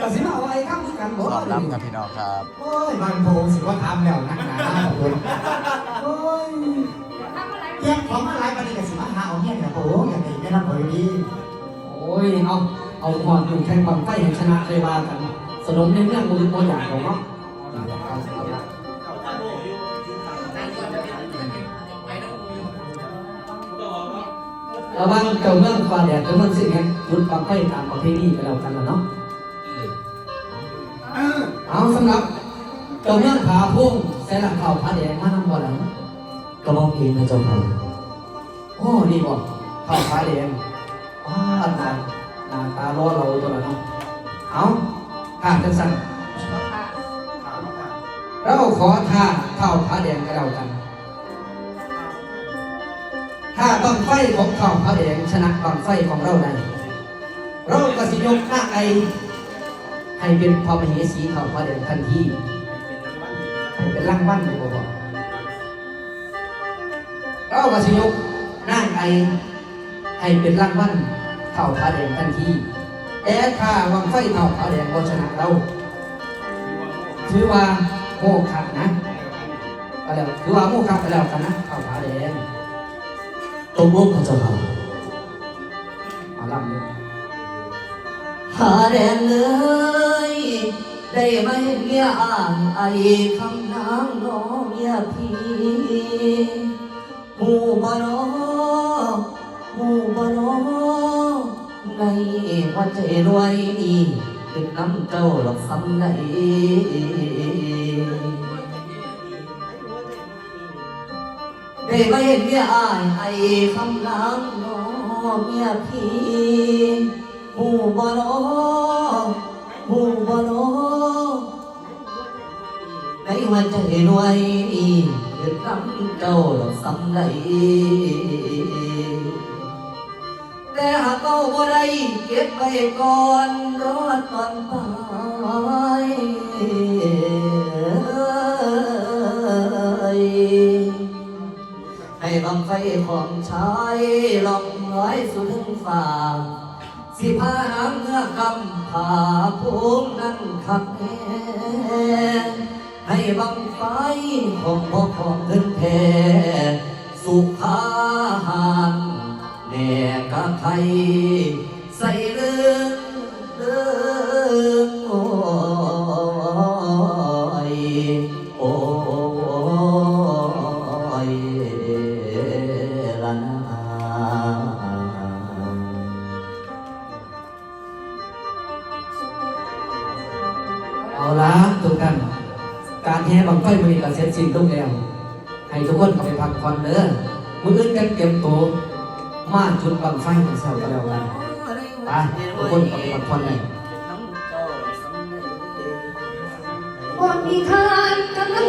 ก็สิมาเอาไอ้ข้ามกันบ่ตอนรับกับพี่น้องครับโอ้ยบางโพงสิว่าทำแล้วนักหนาผมโอ้ยแยกของอะไรปฏิกสิมาหาเอาเนี่ยเนี่ยโอ้ยอย่างนี้ไม่รับผลดีโอ้ยเอาเอาหอดอยู่แข่งความไฟแห่งชนะเลยว่ากันสนมในเรื่องมือตัวอย่างของเนาะระวังเจ้าเมืองฟ้าแดดเจ้าเมืองสิ่งนี้ยุดความไฟตามประเพณีกันแล้วกันละเนาะเออเอา สำหรับเจ้าเมืองผาพุ่งแสนหลังเข่าผาแดงมานำบ่อหลังกระบอกเพลงนะเจ้าค่ะโอ้นี่บ่เข่าผาแดงว้าอันนั้นหน้าตาล้อเราตัวละเนาะเอาข้าจังสั่นเราขอท่าเท่าพระแดงกันแล้วกันถ้าบังไฟของเท่าพระแดงชนะบังไฟของเราได้เราก็สิยกหน้าไอ ให้เป็นพระมเหสีเท่าพระแดงทันทีให้เป็นร่างวันเลยบ่บอกเราก็สิยกหน้าไอให้เป็นร่างวันเท่าพระแดงทันทีแต่ถ้าบังไฟเท่าพระแดงบ่ชนะเราถือว่าโมฆะนะก็แล้วถือว่าโมฆะไปแล้วกันนะเข้าผาแดงตกลงนะเจ้าค่ะมาลำเลยหาแดนเลย ได้ไหมเมียอ่านไอคำนางน้องเมียพี่หูบ่นอหูบ่นอในหัวใจรวยนี่เป็นน้ำเจ้าหรอกสำไหนได้มาเห็นเมียอายไอ้คำล้างน้อเมียพี่หูบ่นอหูบ่นอ ในวันใจรวยเดือดร้อนเจ้าหลอกซ้ำไหนแต่หากเอาบ่ได้เก็บไว้ก่อนรอดตอนตายให้บังไฟของชายลองร้อยสุดึงฝ่า สิพาน้ำเงือกำผาภูมินั้นขับแห บังไฟของพ่อของขึ้นแท้สุขาหานแน่กะไทยใส่เรื่องเรื่องโอ้ยโอ้ บังไฟมันก็เสร็จสิ้นลงแล้ว ให้ทุกคนเข้าไปพักผ่อนเด้อมื้ออื่นกันเตรียมตัวมาจุดบังไฟของเสาก็แล้วกันไปทุกคนเข้าไปพักผ่อนเลยความมีทานกำลัง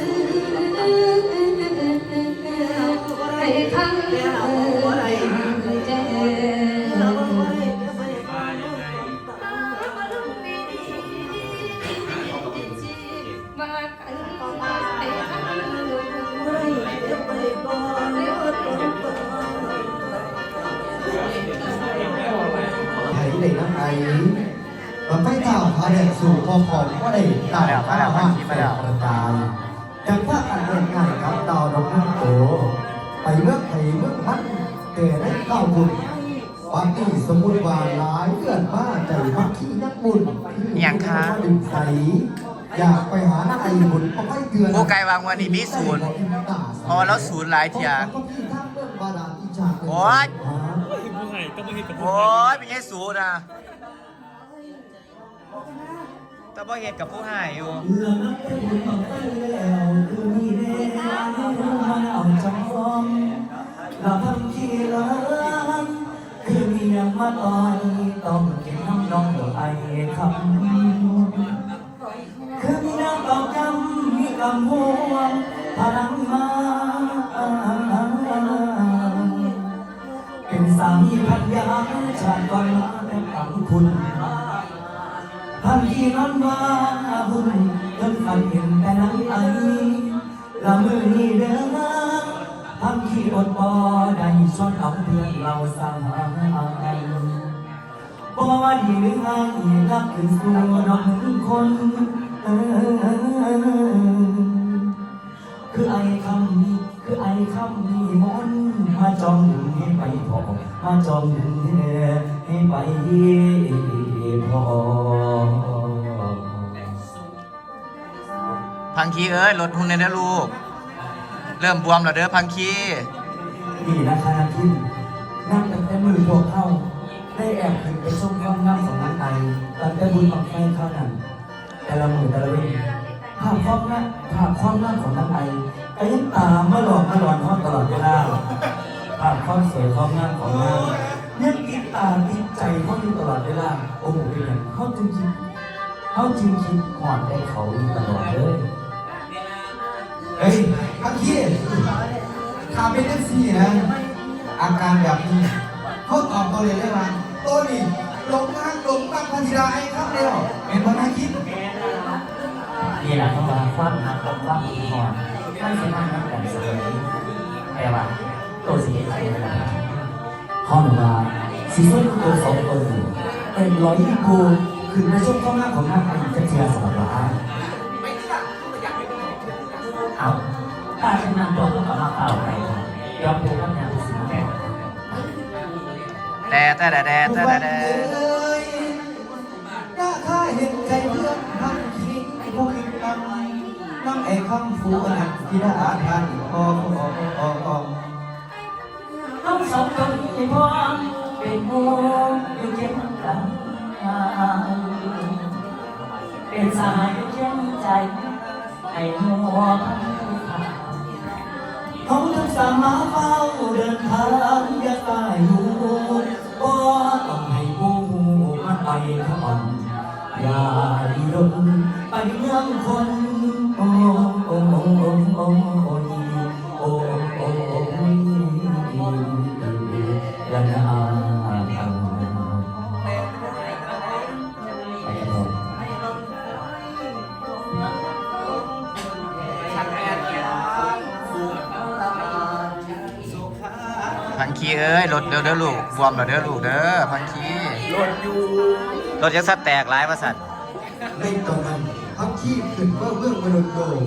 เลยนะไอ้บังไฟเต่าพาแดงสู่พอพอก็ได้ตามข้าวห้างแฝงกระจายจากว่าการเดินงานกับดาวดอกน้ำโตไปเมื่อไทยเมื่อพันแต่ได้เข้าบุญบางที่สมมุติว่าหลายเดือนมาใจมักขี้นักบุญดื่มใสอยากไปหาไอ้บุญเอาไว้เดือนโอ้ไกลวางวันนี้มีศูนย์พอแล้วศูนย์หลายเทียโอ๊ยโอ้ยเป็นไงสูนะ แต่บ่เห็ดกับผู้หายอยู่คือมียังมาตอยต้องกินน้ำน้องตัวไอคำคือมีน้ำตอกย้ำมีกำหัวพลัง ที่นอนว่าบุญจนฝันเห็นแต่นังไอละมือนี้เด้อพันที่อดบ่ได้ชวนเอาเพื่อนเราสร้างบ่ว่าดีหรือไงรักขึ้นสู่น้องหนึ่งคนเออคือไอ้คำนี้คือไอ้คำนี้มนมาจองดึงให้ไปพอมาจองดึงให้ไป พังคีเอ้ยลดหุ่นในเด้อลูก เริ่มบวมแล้วเด้อพังคีนี่นะคะนักทิมนั่งตั้งแต่มือพวกเข้า ได้แอบขึ้นไปชมความงามของนางไอตั้งแต่บุญบังไฟเข้านั้น แต่ละมือแต่ละเว้นภาพความงามภาพความงามของนางไอก็ยังตามมาหลอกมาหลอนห้องตลอดเวลาภาพความสวยความงามของนางยังติดตาติดใจเขาอยู่ตลอดเวลาโอ้โหเป็นอย่างเขาจริงจริงๆเขาจริงจริงๆหอนได้เขาอยู่ตลอดเลย ฮ้ยพักขี้ทำเป็นเอฟซีนะ อาการแบบนี้ เขาตอบตัวเลยได้ไหมตัวนี้หลงรักหลงรักพันธิราไอ้ครับเดียวเป็นพนักคิดนี่แหละเขามาคว้าหักกับคว้าหอนไม่ใช่มานักแต่เสมอแต่ว่าตัวสีใสนะห้องมาสีส้มตัวสองตัวหนึ่งเป็นร้อยยี่กูคือในช่วงข้างหน้าของหน้าพันจะเทียสำหรับว่าเอา ถ้าฉันนำตัวต้องกลับมาเปล่าไปยอมเป็นรับงานสิ่งแรกแต่แต่แต่แต่แต่แต่แต่เลยน่าคาเห็นใจเพื่อนพักขี้ผู้คิดตั้งน้ำไอ้คำฟูนักที่ได้อาทานออกออกออกออกต้องสองคนที่พร้อมเป็นโมอยู่เคียงกันเป็นสายอยู่เคียงใจให้หัวพัน อย่าดีดนไปเมืองคนโอ้โอ้โอ้โอ้โอ้โอ้โอ้โอ้โอ้ละนาไปกันเลยพังคีเอ้ยลดเด้อเด้อลูกบวมแล้วเด้อลูกเด้อพังคีลดอยู่ รถยังสะแตกหลายมาสัตว์ ในตอนนั้นพักขี้ขึ้นเพื่อเมืองมนุษย์โลก